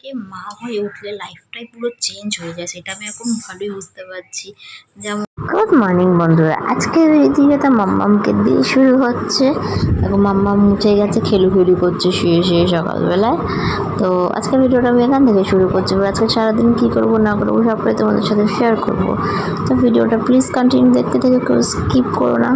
কে মা হয়ে উঠলে লাইফটাই পুরো চেঞ্জ হয়ে যায়, সেটা আমি এখন ভালোই বুঝতে পারছি। যেমন গুড মর্নিং বন্ধুরা আজকে আজকের তো মাম্মামকে দিয়ে শুরু হচ্ছে। এখন মাম্মাম উঠে গেছে খেলু খেলু করছে শুয়ে শুয়ে সকালবেলায়। তো আজকের ভিডিওটা আমি এখান থেকে শুরু করছি। আজকে সারাদিন কী করব, না করব সবটাই তোমাদের সাথে শেয়ার করব। তো ভিডিওটা প্লিজ কন্টিনিউ দেখতে থেকে কেউ স্কিপ করো না।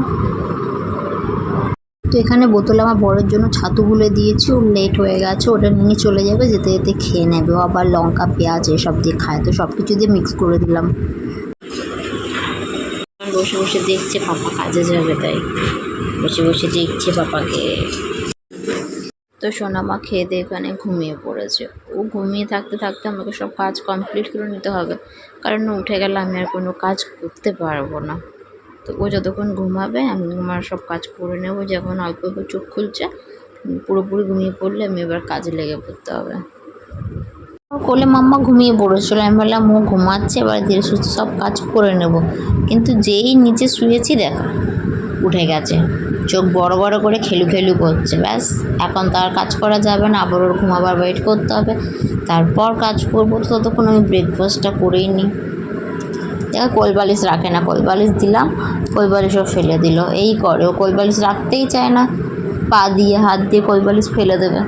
তো এখানে বোতলে আমার বড়ের জন্য ছাতু গুলে দিয়েছি। ওর লেট হয়ে গেছে, ওটা নিয়ে চলে যাবে, যেতে যেতে খেয়ে নেবে। ও আবার লঙ্কা, পেঁয়াজ এসব দিয়ে খায়, তো সব কিছু দিয়ে মিক্স করে দিলাম। বসে বসে দেখছে পাপা কাজে যাবে তাই। বসে বসে দেখছে পাপাকে। তো সোনামা খেয়ে দিয়ে এখানে ঘুমিয়ে পড়েছে। ও ঘুমিয়ে থাকতে থাকতে আমাকে সব কাজ কমপ্লিট করে নিতে হবে, কারণ উঠে গেলে আমি আর কোনো কাজ করতে পারব না। তো ও যতক্ষণ ঘুমাবে, আমি আমার সব কাজ করে নেব। যখন অল্প অল্প চোখ খুলছে পুরোপুরি ঘুমিয়ে পড়লে আমি এবার কাজে লেগে পড়তে হবে। কোলে মাম্মা ঘুমিয়ে পড়েছিল। আমি বললাম ও ঘুমাচ্ছে, এবার ধীরে সুস্থ সব কাজ করে নেব। কিন্তু যেই নিচে শুয়েছি, দেখো, উঠে গেছে। চোখ বড় বড় করে খেলু খেলু করছে। ব্যাস, এখন তো আর কাজ করা যাবে না। আবার ওর ঘুমাবার ওয়েট করতে হবে। তারপর কাজ করব। ততক্ষণ আমি ব্রেকফাস্টটা করেই নিই। দেখো কোলবালিশ রাখে না কোলবালিশ দিলাম কোলবালিশও ফেলে দিল। এই করে ও কোলবালিশ রাখতেই চায় না, পা দিয়ে, হাত দিয়ে কোলবালিশ ফেলে দেবে।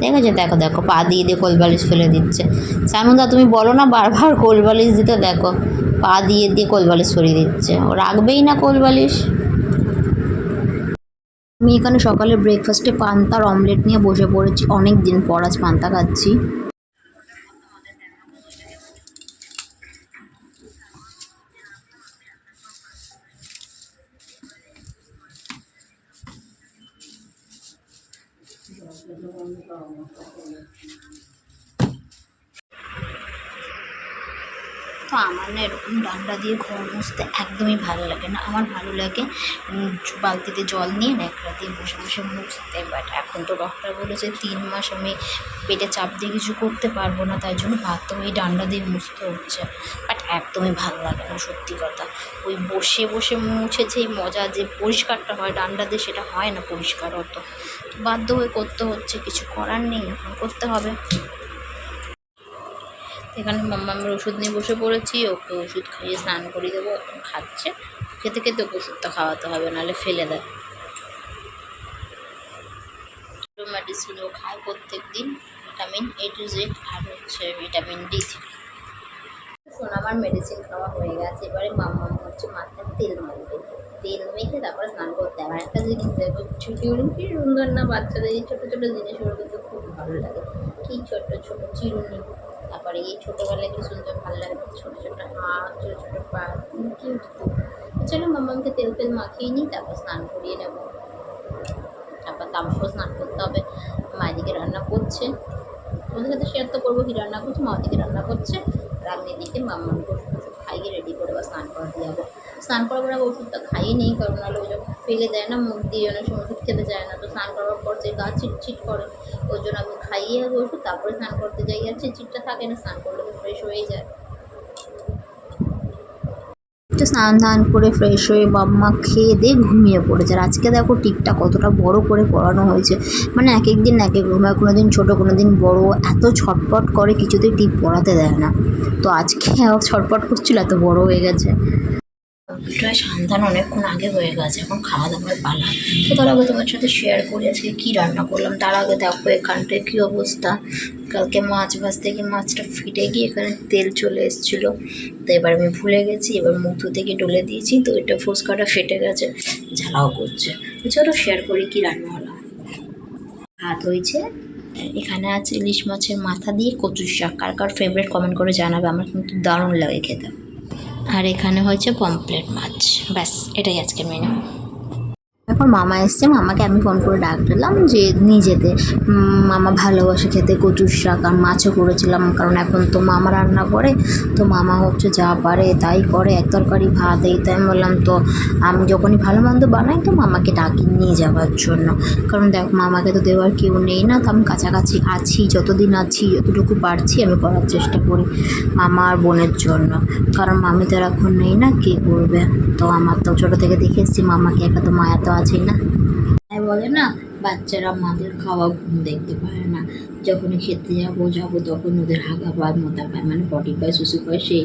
দেখেছ? দেখো দেখো, পা দিয়ে দিয়ে কোলবালিশ ফেলে দিচ্ছে। সানুদা তুমি বলো না বারবার কোলবালিশ দিতে, দেখো। পা দিয়ে দিয়ে কোলবালিশ সরিয়ে দিচ্ছে। ও রাখবেই না কোলবালিশ আমি এখানে সকালে ব্রেকফাস্টে পান্তার অমলেট নিয়ে বসে পড়েছি। অনেক দিন পর আজ পান্তা খাচ্ছি। তো আমার না এরকম ডান্ডা দিয়ে ঘর মুছতে একদমই ভালো লাগে না। আমার ভালো লাগে বালতিতে জল নিয়ে ন্যাকড়া দিয়ে বসে বসে মুছতে। বাট এখন তো ডক্টর বলেছে তিন মাস আমি পেটে চাপ দিয়ে কিছু করতে পারব না, তাই জন্য বাধ্য হয়ে ডান্ডা দিয়ে মুছতে হচ্ছে। বাট একদমই ভালো লাগে না, সত্যি কথা। ওই বসে বসে মুছে যেই মজা যে পরিষ্কারটা হয়, ডান্ডা দিয়ে সেটা হয় না পরিষ্কার অত। বাধ্য হয়ে করতে হচ্ছে, কিছু করার নেই, এখন করতে হবে। এখানে মাম্মামের ওষুধ নিয়ে বসে পড়েছি, ওকে ওষুধ খাইয়ে স্নান করিয়ে দেবো, এখন খাচ্ছে। খেতে খেতে ওকে ওষুধটা খাওয়াতে হবে, নাহলে ফেলে দেয়। মেডিসিন ও খায় প্রত্যেক দিন ভিটামিন এ টু জেড আর হচ্ছে ভিটামিন ডি থ্রি শোন, আমার মেডিসিন খাওয়া হয়ে গেছে, এবারে মাম্মা হচ্ছে মাথায় তেল মারবে তেল মেখে তারপরে স্নান করতে আর একটা জিনিস দেখো উড়ি কি সুন্দর না, বাচ্চাদের এই ছোটো ছোটো জিনিসগুলো কিন্তু খুব ভালো লাগে। কি ছোট ছোট চিরুনি। তারপরে এই ছোটোবেলায় কি সুন্দর ভালো লাগে, ছোটো ছোটো হাত, ছোটো ছোটো পা কি চলো মামাকে তেল তেল মাখিয়ে নিই, তারপর স্নান করিয়ে নেব। তারপর তারপর স্নান করতে হবে। মা এদিকে রান্না করছে। তোমাদের সাথে শেয়ার তো করব কি রান্না করছে, মা ওদিকে রান্না করছে। আমি এদিকে করছে ওষুধ ওষুধ খাইয়ে রেডি করে বা স্নান করাতে যাব। স্নান করার পর আবার ওষুধটা খাইয়ে নেই, কারণ নাহলে ওই যখন ফেলে দেয় না, মুখ দিয়ে অনেক সময় ওষুধ খেতে চায় না। তো স্নান করার পর সে গা চিটচিট করে, ওই জন্য আমি খাইয়ে আসব ওষুধ তারপরে স্নান করতে যাই আর চিটচিটটা থাকে না, স্নান করলে ফ্রেশ হয়ে যায়। তো স্নান ধান করে ফ্রেশ হয়ে বাম্মা খেয়ে দিয়ে ঘুমিয়ে পড়েছে। আর আজকে দেখো টিপটা কতটা বড় করে পড়ানো হয়েছে। মানে এক এক দিন এক এক হয় কোনো দিন ছোটো কোনো দিন বড়। এত ছটপট করে কিছুতেই টিপ পড়াতে দেয় না। তো আজকে ছটপট করছিল, এত বড় হয়ে গেছে। প্রায় সন্ধান অনেকক্ষণ আগে হয়ে গেছে, এখন খাওয়া দাওয়ার পালা। তো তার আগে তোমার সাথে শেয়ার করি, আজকে কী রান্না করলাম, তার আগে দেখো এখানটায় কী অবস্থা। কালকে মাছ ভাজতে গিয়ে মাছটা ফিটে গিয়ে এখানে তেল চলে এসেছিল। তো এবার আমি ভুলে গেছি, এবার মুখ ধুতে গিয়ে ডলে দিয়েছি, তো এটা ফুচকাটা ফেটে গেছে, ঝালাও করছে। চলো শেয়ার করি কি রান্না হলো ভাত হয়েছে, এখানে আছে ইলিশ মাছের মাথা দিয়ে কচুর শাক। কার কার ফেভারিট কমেন্ট করে জানাবে, আমার কিন্তু দারুণ লাগে খেতে। আর এখানে হয়েছে পমপ্লেট মাছ, ব্যাস, এটাই আজকের মেনু এখন মামা এসছে, মামাকে আমি ফোন করে ডাক দিলাম যে নিয়ে যেতে মামা ভালোবাসে খেতে, কচুর শাক আর মাছও করেছিলাম, কারণ এখন তো মামা রান্না করে, তো মামা হচ্ছে যা পারে তাই করে, এক তরকারি ভাত, এই তো আমি বললাম, তো আমি যখনই ভালো মন্দ বানাই, তো মামাকে ডাকি নিয়ে যাওয়ার জন্য। কারণ দেখ, মামাকে তো দেওয়ার কেউ নেই না, তো আমি কাছাকাছি আছি, যতদিন আছি, যতটুকু পারছি, আমি করার চেষ্টা করি মামা আর বোনের জন্য। কারণ মামি তো এখন নেই না, কে করবে? তো আমার তো ছোটো থেকে দেখে এসেছি, মামাকে একা তো মায়া তো আছেই না? তাই বলে না, বাচ্চারা মাদের খাওয়া ঘুম দেখতে পারে না। যখনই খেতে যাব যাব তখন ওদের হাগা পায় মোতা পায় মানে পটি পায় শুশু পায় সেই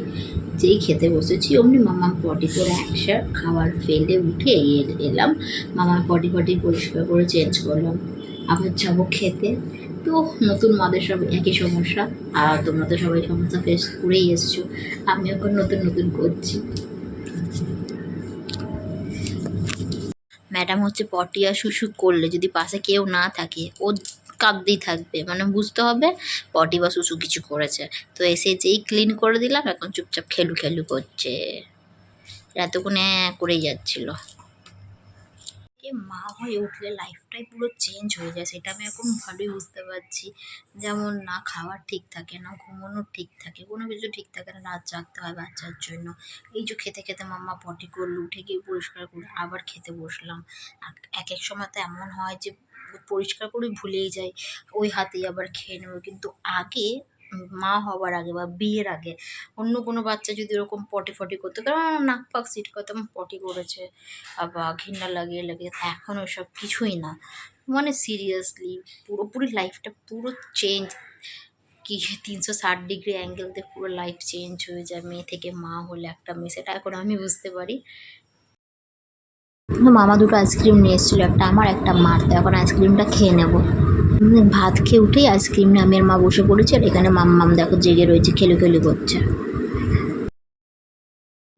যেই খেতে বসেছি, অমনি মামা পটি করে একসার খাবার ফেলে উঠে এলাম। মামার পটি পটি পরিষ্কার করে চেঞ্জ করলাম। আবার যাব খেতে। তো নতুন মাদের সব একই সমস্যা। আর তোমরা তো সবাই সমস্যা ফেস করেই এসছো। আমি এখন নতুন নতুন করছি। ম্যাডাম হচ্ছে পটিয়া শুশু করলে, যদি পাশে কেউ না থাকে, ও কাঁদতেই থাকবে। মানে বুঝতে হবে, পটি বা শুশু কিছু করেছে। তো এসে যেই ক্লিন করে দিলাম, এখন চুপচাপ খেলু খেলু করছে এতক্ষণে করেই যাচ্ছিল। এ মা হয়ে উঠলে লাইফটাই পুরো চেঞ্জ হয়ে যায়, সেটা আমি এখন ভালোই বুঝতে পারছি। যেমন না খাওয়ার ঠিক থাকে, না ঘুমানো ঠিক থাকে, কোনো কিছু ঠিক থাকে না, রাত জাগতে হয় বাচ্চার জন্য। এই যে খেতে খেতে মাম্মা পটি করল, উঠে গিয়ে পরিষ্কার করে আবার খেতে বসলাম। এক এক সময় তো এমন হয় যে পরিষ্কার করে ভুলেই যাই ওই হাতেই আবার খেয়ে নেব। কিন্তু আগে মা হবার আগে বা বিয়ের আগে অন্য কোনো বাচ্চা যদি ওরকম পটি ফটি করতো, কারণ নাক পাক সিট করতাম পটি করেছে আবার ঘৃণা লাগিয়ে লাগিয়ে, এখন ওসব কিছুই না। মানে সিরিয়াসলি পুরোপুরি লাইফটা পুরো চেঞ্জ কি তিনশো ষাট ডিগ্রি অ্যাঙ্গেলতে পুরো লাইফ চেঞ্জ হয়ে যায়, মেয়ে থেকে মা হলে একটা মেয়ে, সেটা এখন আমি বুঝতে পারি। মামা দুটো আইসক্রিম নিয়ে এসেছিল, একটা আমার, একটা মার, তো এখন আইসক্রিমটা খেয়ে নেব। ভাত খেয়ে উঠেই আইসক্রিম নিয়ে আমি আর মা বসে পড়েছি আর এখানে মাম মাম্মাম দেখো জেগে রয়েছে, খেলু খেলু করছে।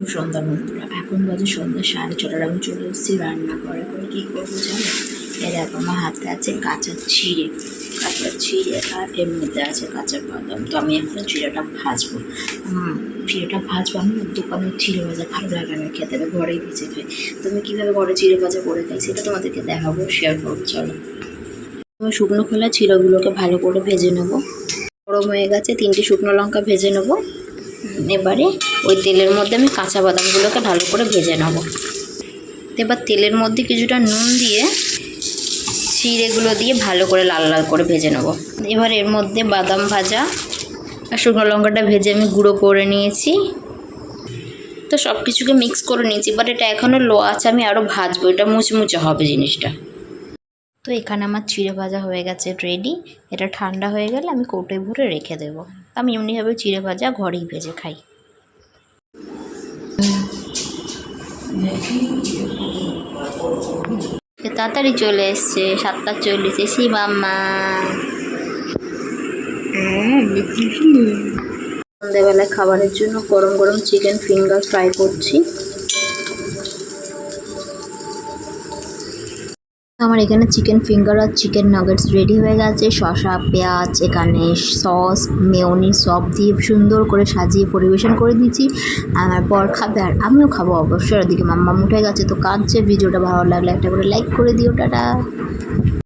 সন্ধ্যা বন্ধুরা, এখন বাজে সন্ধ্যা সাড়ে ছটার, আমি চলে এসেছি রান্না করে করে কী করব জানো? এর দেখো, আমার হাতে আছে কাঁচা চিড়ে কাঁচা চিড়ে আর মধ্যে আছে কাঁচা বাদাম। তো আমি এখন চিড়েটা ভাজবো। চিড়েটা ভাজবো, আমি না দোকানের চিড়ে ভাজা ভালো লাগে না খেতে ঘরেই ভেজে খাই। তুমি কীভাবে ঘরে চিড়ে ভাজা করে খাই, সেটা তোমাদেরকে দেখাবো শেয়ার করব, চলো। আমি শুকনো খোলা চিড়েগুলোকে ভালো করে ভেজে নেব। গরম হয়ে গেছে, তিনটে শুকনো লঙ্কা ভেজে নেব। এবারে ওই তেলের মধ্যে আমি কাঁচা বাদামগুলোকে ভালো করে ভেজে নেব। এবার তেলের মধ্যে কিছুটা নুন দিয়ে চিড়েগুলো দিয়ে ভালো করে লাল লাল করে ভেজে নেব। এবার এর মধ্যে বাদাম ভাজা আর শুকনো লঙ্কাটা ভেজে আমি গুঁড়ো করে নিয়েছি। তো সব কিছুকে মিক্স করে নিয়েছি, বাট এটা এখনও লো আছে, আমি আরও ভাজবো, এটা মুচমুচে হবে জিনিসটা। তো এখানে আমার চিড়ে ভাজা হয়ে গেছে রেডি এটা ঠান্ডা হয়ে গেলে আমি কৌটোয় ভরে রেখে দেবো। আমি এমনিভাবে চিড়ে ভাজা ঘরেই ভেজে খাই। তাড়াতাড়ি চলে এসছে, সাতটা চল্লিশ এসি মাম্মা সন্ধ্যেবেলায় খাবারের জন্য গরম গরম চিকেন ফিঙ্গার ফ্রাই করছি। আমার এখানে চিকেন ফিঙ্গার আর চিকেন নাগেটস রেডি হয়ে গেছে। শশা পেঁয়াজ, এখানে সস মেয়নি সব দিয়ে সুন্দর করে সাজিয়ে পরিবেশন করে দিয়েছি আমার পর খাবে, আর আমিও খাব অবশ্যই। ওদিকে মাম্মা উঠে গেছে, তো কাঁদছে। ভিডিওটা ভালো লাগলে একটা করে লাইক করে দিও, টাটা।